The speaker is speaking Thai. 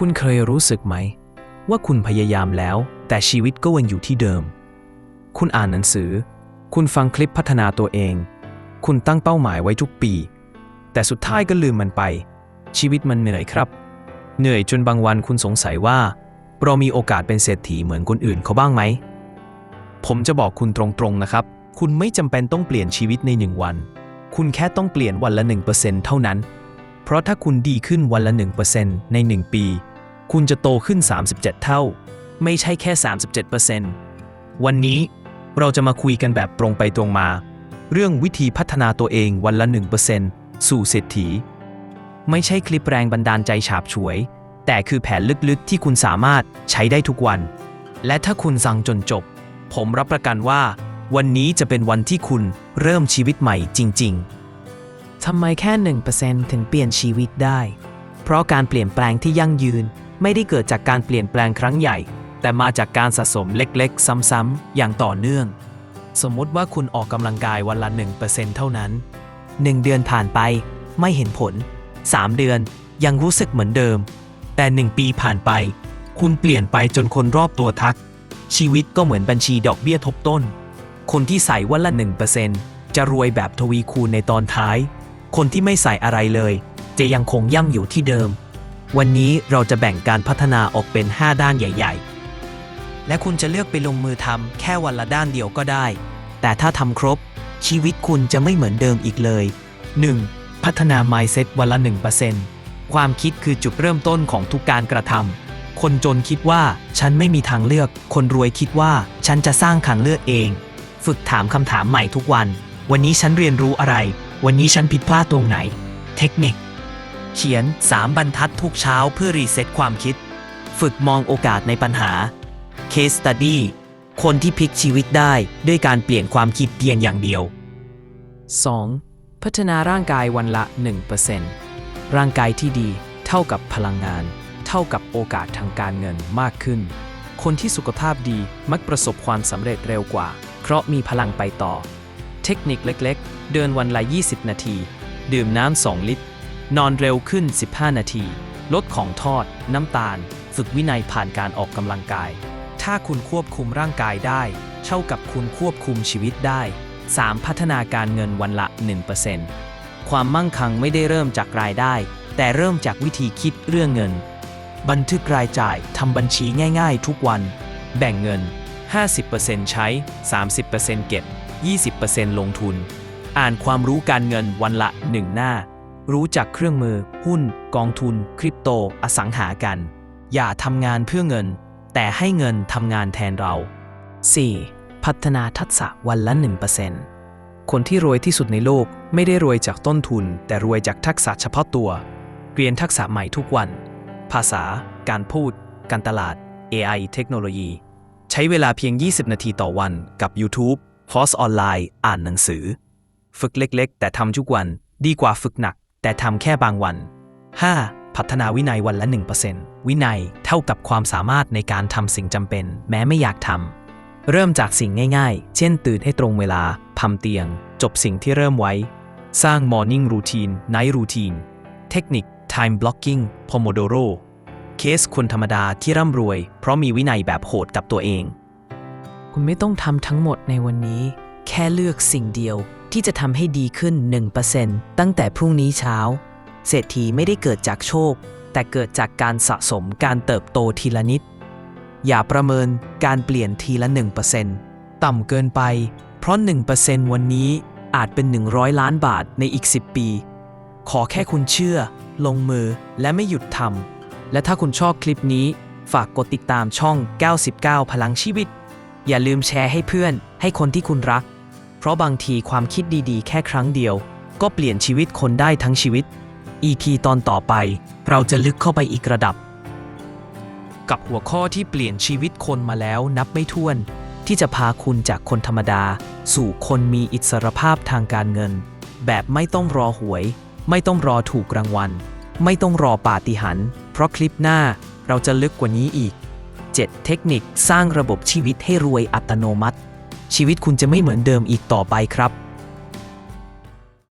คุณเคยรู้สึกไหม ว่าคุณพยายามแล้ว แต่ชีวิตก็วนอยู่ที่เดิม คุณอ่านหนังสือ คุณฟังคลิปพัฒนาตัวเอง คุณตั้งเป้าหมายไว้ทุกปี แต่สุดท้ายก็ลืมมันไป ชีวิตมันเหนื่อยครับ เหนื่อยจนบางวันคุณสงสัยว่า เรามีโอกาสเป็นเศรษฐีเหมือนคนอื่นเขาบ้างไหม ผมจะบอกคุณตรงๆนะครับ คุณไม่จำเป็นต้องเปลี่ยนชีวิตในหนึ่งวัน คุณแค่ต้องเปลี่ยนวันละ1%เท่านั้น เพราะถ้าคุณดีขึ้นวันละ 1%ใน 1 ปี คุณจะโตขึ้น 37 เท่า ไม่ใช่แค่ 37%วันนี้เราจะมาคุยกันแบบตรงไปตรงมา เรื่องวิธีพัฒนาตัวเองวันละ 1%สู่เศรษฐี ไม่ใช่คลิปแรงบันดาลใจฉาบฉวย แต่คือแผนลึกๆที่คุณสามารถใช้ได้ทุกวัน และถ้าคุณสั่งจนจบ ผมรับประกันว่า วันนี้จะเป็นวันที่คุณเริ่มชีวิตใหม่จริง ๆ ทำไมแค่ 1%ถึงเปลี่ยนชีวิตได้ เพราะการเปลี่ยนแปลงที่ยั่งยืน ไม่ได้เกิดจากการเปลี่ยนแปลงครั้งใหญ่ แต่มาจากการสะสมเล็กๆ ซ้ำๆอย่างต่อเนื่อง สมมติว่าคุณออกกำลังกายวันละ 1%เท่านั้น 1 เดือนผ่านไปไม่เห็นผล 3 เดือนยังรู้สึกเหมือนเดิม แต่ 1 ปีผ่านไป คุณเปลี่ยนไปจนคนรอบตัวทัก ชีวิตก็เหมือนบัญชีดอกเบี้ยทบต้น คนที่ใส่วันละ 1%จะรวยแบบทวีคูณในตอนท้าย คนที่ไม่ใส่อะไรเลย จะยังคงย่ำอยู่ที่เดิม วันนี้เราจะแบ่งการพัฒนาออกเป็น 5 ด้านใหญ่ ๆ และคุณจะเลือกไปลงมือทำแค่วันละด้านเดียวก็ได้ แต่ถ้าทำครบ ชีวิตคุณจะไม่เหมือนเดิมอีกเลย 1. พัฒนา mindset วันละ 1%ความคิดคือจุดเริ่มต้นของทุกการกระทำคนจนคิดว่าฉันไม่มีทางเลือก คนรวยคิดว่าฉันจะสร้างทางเลือกเอง ฝึกถามคำถามใหม่ทุกวัน วันนี้ฉันเรียนรู้อะไร วันนี้ฉันผิดพลาดตรงไหน เทคนิค เขียน 3 บรรทัดทุกเช้าเพื่อรีเซ็ตความคิด ฝึกมองโอกาสในปัญหา Case Study คนที่พลิกชีวิตได้ด้วยการเปลี่ยนความคิดเพียงอย่างเดียว 2. พัฒนาร่างกายวันละ 1%ร่างกายที่ดีเท่ากับพลังงาน เท่ากับโอกาสทางการเงินมากขึ้น คนที่สุขภาพดีมักประสบความสำเร็จเร็วกว่า เพราะมีพลังไปต่อ เทคนิคเล็กๆ เดินวันละ 20 นาที ดื่มน้ำ 2 ลิตร นอนเร็วขึ้น 15 นาที ลดของทอด น้ำตาล ฝึกวินัยผ่านการออกกำลังกาย ถ้าคุณควบคุมร่างกายได้ เท่ากับคุณควบคุมชีวิตได้ 3. พัฒนาการเงินวันละ 1%ความมั่งคั่งไม่ได้เริ่มจากรายได้ แต่เริ่มจากวิธีคิดเรื่องเงิน บันทึกรายจ่ายทำบัญชีง่าย ๆ ทุกวัน แบ่งเงิน 50%ใช้ 30%เก็บ 20%ลงทุน อ่านความรู้การเงินวันละ 1 หน้า รู้จักเครื่องมือ หุ้น กองทุน คริปโต อสังหากัน อย่าทำงานเพื่อเงิน แต่ให้เงินทำงานแทนเรา 4. พัฒนาทักษะวันละ 1%คนที่รวยที่สุดในโลกไม่ได้รวยจากต้นทุน แต่รวยจากทักษะเฉพาะตัว เรียนทักษะใหม่ทุกวัน ภาษา การพูด การตลาด AI เทคโนโลยี ใช้เวลาเพียง 20 นาทีต่อวันกับ YouTube คอร์สออนไลน์ อ่านหนังสือ ฝึกเล็กๆ แต่ทำทุกวันดีกว่าฝึกหนัก แต่ทำแค่บางวัน 5. พัฒนาวินัยวันละ 1%วินัยเท่ากับความสามารถในการทำสิ่งจำเป็น แม้ไม่อยากทำเริ่มจากสิ่งง่ายๆ เช่น ตื่นให้ตรงเวลาทำเตียง จบสิ่งที่เริ่มไว้ สร้าง Morning Routine Night Routine เทคนิค Time Blocking Pomodoro เคสคนธรรมดาที่ร่ำรวย เพราะมีวินัยแบบโหดกับตัวเอง คุณไม่ต้องทำทั้งหมดในวันนี้ แค่เลือกสิ่งเดียวที่จะทำให้ดีขึ้น 1%ตั้งแต่พรุ่งนี้เช้า เศรษฐีไม่ได้เกิดจากโชค แต่เกิดจากการสะสมการเติบโตทีละนิด อย่าประเมินการเปลี่ยนทีละ 1%ต่ำเกินไป เพราะ 1%วันนี้อาจเป็น 100 ล้านบาทในอีก 10 ปี ขอแค่คุณเชื่อ ลงมือและไม่หยุดทำและถ้าคุณชอบคลิปนี้ ฝากกดติดตามช่อง 99 พลังชีวิต อย่าลืมแชร์ให้เพื่อน ให้คนที่คุณรัก เพราะบางทีความคิดดีๆ แค่ครั้งเดียว ก็เปลี่ยนชีวิตคนได้ทั้งชีวิต EP ตอนต่อไป เราจะลึกเข้าไปอีกระดับ กับหัวข้อที่เปลี่ยนชีวิตคนมาแล้วนับไม่ถ้วน ที่จะพาคุณจากคนธรรมดา สู่คนมีอิสรภาพทางการเงิน แบบไม่ต้องรอหวย ไม่ต้องรอถูกรางวัล ไม่ต้องรอปาฏิหาริย์เพราะคลิปหน้าเราจะลึกกว่านี้อีก 7 เทคนิคสร้างระบบชีวิตให้รวยอัตโนมัติ ชีวิตคุณจะไม่เหมือนเดิมอีกต่อไปครับ